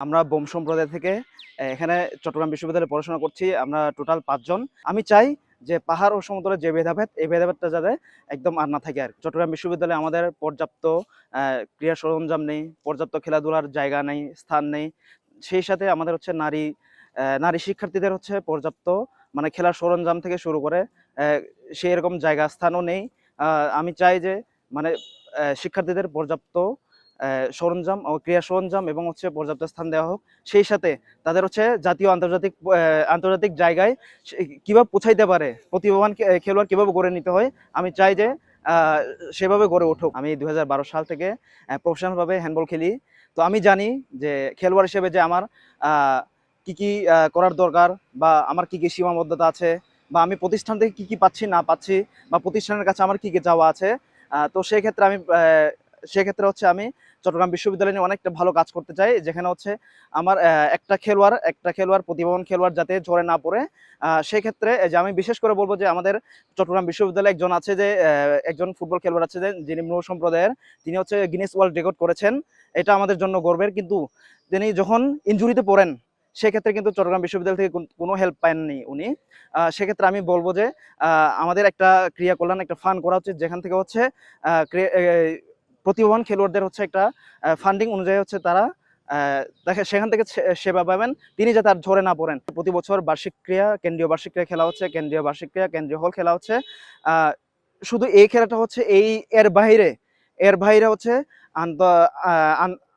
আমরা বোম সম্প্রদায় থেকে এখানে চট্টগ্রাম বিশ্ববিদ্যালয়ে পড়াশোনা করছি, আমরা টোটাল পাঁচজন আমি চাই যে পাহাড় ও সমুদ্রের যে ভেদাভেদ, এই ভেদাভেদটা যাতে একদম আর না থাকে আর চট্টগ্রাম বিশ্ববিদ্যালয়ে আমাদের পর্যাপ্ত ক্রীড়া সরঞ্জাম নেই, পর্যাপ্ত খেলাধুলার জায়গা নেই, স্থান নেই। সেই সাথে আমাদের হচ্ছে নারী নারী শিক্ষার্থীদের হচ্ছে পর্যাপ্ত মানে খেলার সরঞ্জাম থেকে শুরু করে সেই রকম জায়গা, স্থানও নেই। আমি চাই যে মানে শিক্ষার্থীদের পর্যাপ্ত সরঞ্জাম ও ক্রীড়া সরঞ্জাম এবং হচ্ছে পর্যাপ্ত স্থান দেওয়া হোক। সেই সাথে তাদের হচ্ছে জাতীয় আন্তর্জাতিক আন্তর্জাতিক জায়গায় কীভাবে পৌঁছাইতে পারে, প্রতিভাবান খেলোয়াড় কীভাবে গড়ে নিতে হয়, আমি চাই যে সেভাবে গড়ে উঠুক। আমি দু হাজার বারো সাল থেকে প্রফেশনালভাবে হ্যান্ডবল খেলি। তো আমি জানি যে, খেলোয়াড় হিসেবে যে আমার কি কি করার দরকার বা আমার কি কি সীমাবদ্ধতা আছে বা আমি প্রতিষ্ঠান থেকে কি কি পাচ্ছি, না পাচ্ছি বা প্রতিষ্ঠানের কাছে আমার কি কি চাওয়া আছে তো সেই ক্ষেত্রে আমি সেক্ষেত্রে হচ্ছে আমি চট্টগ্রাম বিশ্ববিদ্যালয় নিয়ে অনেকটা ভালো কাজ করতে চাই, যেখানে হচ্ছে আমার একটা খেলোয়াড় একটা খেলোয়াড়, প্রতিভাবান খেলোয়াড় যাতে ঝরে না পড়ে। সেক্ষেত্রে যে আমি বিশেষ করে বলব যে আমাদের চট্টগ্রাম বিশ্ববিদ্যালয়ে একজন আছে যে একজন ফুটবল খেলোয়াড় আছে যে, যিনি মৃগ সম্প্রদায়ের। তিনি হচ্ছে গিনেস ওয়ার্ল্ড রেকর্ড করেছেন। এটা আমাদের জন্য গর্বের। কিন্তু তিনি যখন ইনজুরিতে পড়েন, সেক্ষেত্রে কিন্তু চট্টগ্রাম বিশ্ববিদ্যালয় থেকে কোনো হেল্প পাননি উনি। সেক্ষেত্রে আমি বলব যে আমাদের একটা ক্রিয়া কল্যাণ একটা ফান্ড করা উচিত, যেখান থেকে হচ্ছে প্রতিভাবান খেলোয়াড়দের হচ্ছে একটা ফান্ডিং অনুযায়ী হচ্ছে তারা দেখে সেখান থেকে সেবা পাবেন। তিনি যাতে আর ঝরে না পড়েন। প্রতি বছর বার্ষিক ক্রিয়া, কেন্দ্রীয় বার্ষিক ক্রিয়া খেলা হচ্ছে, কেন্দ্রীয় বার্ষিক ক্রিয়া, কেন্দ্রীয় হল খেলা হচ্ছে। শুধু এই খেলাটা হচ্ছে এই এর বাইরে এর বাইরে হচ্ছে আন্ত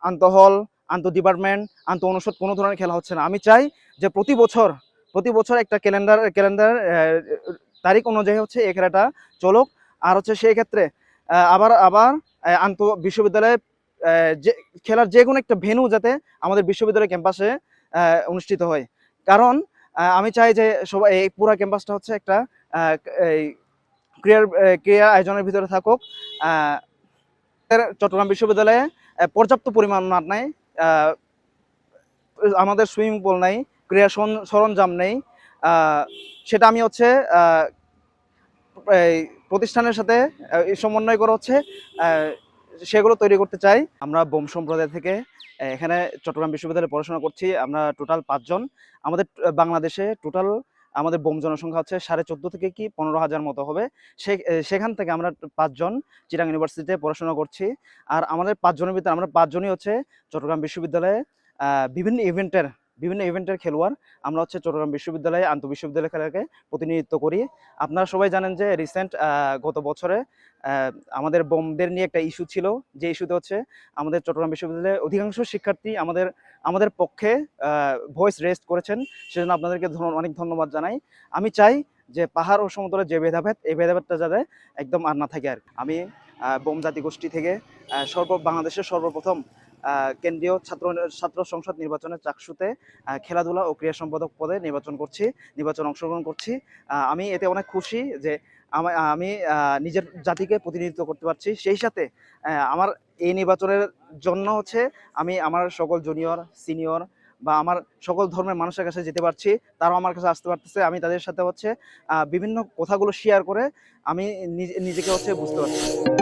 আন্তঃহল আন্ত ডিপার্টমেন্ট আন্ত অনুষদ, কোনো ধরনের খেলা হচ্ছে না। আমি চাই যে প্রতি বছর প্রতি বছর একটা ক্যালেন্ডার ক্যালেন্ডার তারিখ অনুযায়ী হচ্ছে এই খেলাটা চলুক। আর হচ্ছে সেই ক্ষেত্রে আবার আবার আন্ত বিশ্ববিদ্যালয়ে যে, খেলার যে কোনো একটা ভেন্যু যাতে আমাদের বিশ্ববিদ্যালয় ক্যাম্পাসে অনুষ্ঠিত হয়। কারণ আমি চাই যে সবাই, এই পুরো ক্যাম্পাসটা হচ্ছে একটা ক্রিয়ার ক্রিয়া আয়োজনের ভিতরে থাকুক। চট্টগ্রাম বিশ্ববিদ্যালয়ে পর্যাপ্ত পরিমাণ মাঠ নাই আমাদের সুইমিং পুল নাই, ক্রীড়া সরঞ্জাম নেই সেটা আমি হচ্ছে প্রতিষ্ঠানের সাথে সমন্বয় করে হচ্ছে সেগুলো তৈরি করতে চাই। আমরা বোম সম্প্রদায় থেকে এখানে চট্টগ্রাম বিশ্ববিদ্যালয়ে পড়াশোনা করছি। আমরা টোটাল পাঁচজন। আমাদের বাংলাদেশে টোটাল আমাদের বোম জনসংখ্যা হচ্ছে সাড়ে চোদ্দ থেকে কি পনেরো হাজার মতো হবে। সেখান থেকে আমরা পাঁচজন চিরাং ইউনিভার্সিটিতে পড়াশোনা করছি। আর আমাদের পাঁচজনের ভিতরে, আমরা পাঁচজনই হচ্ছে চট্টগ্রাম বিশ্ববিদ্যালয়ে বিভিন্ন ইভেন্টের বিভিন্ন ইভেন্টের খেলোয়াড়। আমরা হচ্ছে চট্টগ্রাম বিশ্ববিদ্যালয়ে আন্তঃ বিশ্ববিদ্যালয় খেলাকে প্রতিনিধিত্ব করি। আপনারা সবাই জানেন যে রিসেন্ট গত বছরে আমাদের বোমদের নিয়ে একটা ইস্যু ছিল। যে ইস্যুতে হচ্ছে আমাদের চট্টগ্রাম বিশ্ববিদ্যালয়ের অধিকাংশ শিক্ষার্থী আমাদের আমাদের পক্ষে ভয়েস রেস্ট করেছেন। সেজন্য আপনাদেরকে অনেক ধন্যবাদ জানাই। আমি চাই যে পাহাড় ও সমুদ্রের যে ভেদাভেদ, এই ভেদাভেদটা যাতে একদম আর না থাকে আর আমি বোম জাতি গোষ্ঠী থেকে সর্ব, বাংলাদেশের সর্বপ্রথম কেন্দ্রীয় ছাত্র ছাত্র সংসদ নির্বাচনের চাকসুতে খেলাধুলা ও ক্রীড়া সম্পাদক পদে নির্বাচন করছি, নির্বাচন অংশগ্রহণ করছি। আমি এতে অনেক খুশি যে আমা- নিজের জাতিকে প্রতিনিধিত্ব করতে পারছি। সেই সাথে আমার এই নির্বাচনের জন্য হচ্ছে আমি আমার সকল জুনিয়র, সিনিয়র বা আমার সকল ধর্মের মানুষের কাছে যেতে পারছি। তারাও আমার কাছে আসতে পারতেছে। আমি তাদের সাথে হচ্ছে বিভিন্ন কথাগুলো শেয়ার করে আমি নিজে- নিজেকে হচ্ছে বুঝতে পারছি।